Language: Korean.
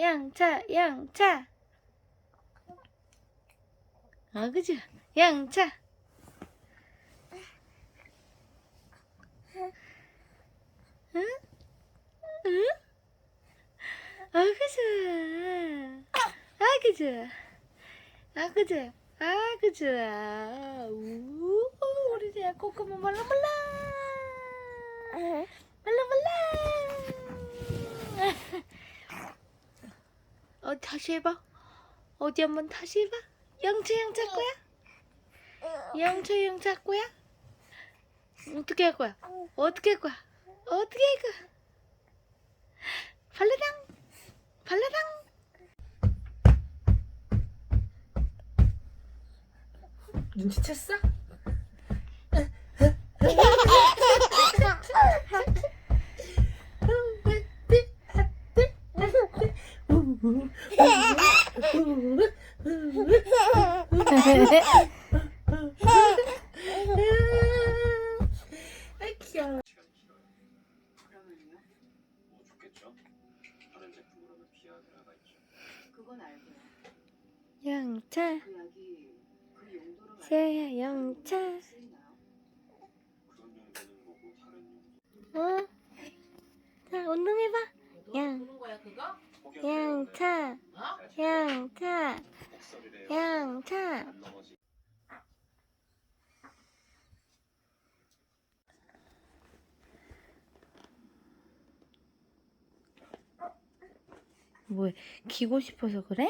양차, 양차. 아, 그죠? 양차. 응? 응? 아, 그죠? 아, 그죠? 아, 그죠? 아, 그죠? 우, 우리 내 코코모 말라. 말라 말라. 어, 다시 해봐. 어디 한번 다시 해봐. 영차 영차 거야? 영차 영차 거야? 어떻게 할 거야? 어떻게 할 거야? 어떻게 할 거야? 발라당 발라당 눈치챘어? 영차 세야 영차. 어? 자 운동해봐 양 그거? 양차 어? 양차. 양차 안 넘어지. 뭐 기고 싶어서 그래?